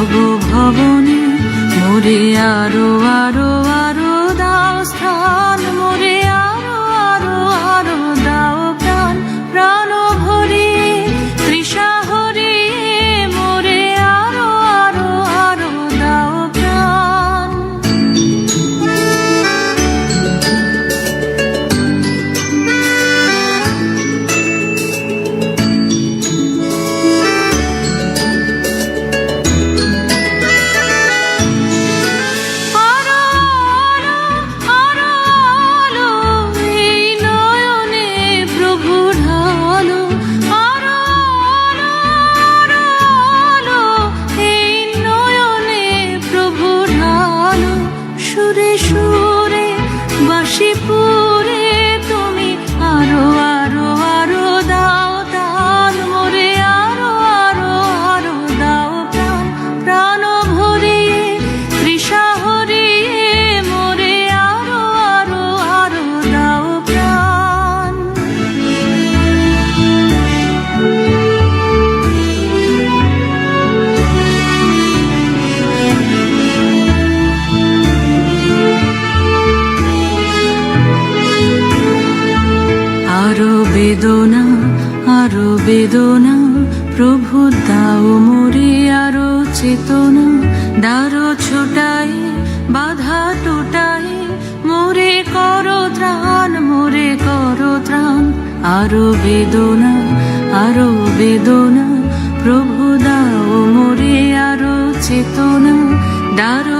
ভব ভবনে মরে আরও আরও সুরে সুরে বাসি বেদনা, আরও বেদনা, প্রভু দাও মোরে আরও চেতনা। দারো ছোটাই, বাধা টুটাই, মোরে করো ত্রাণ, মোরে করো ত্রাণ। আরও বেদনা আরও বেদনা, প্রভু দাও মোরে আরও চেতনা। দারো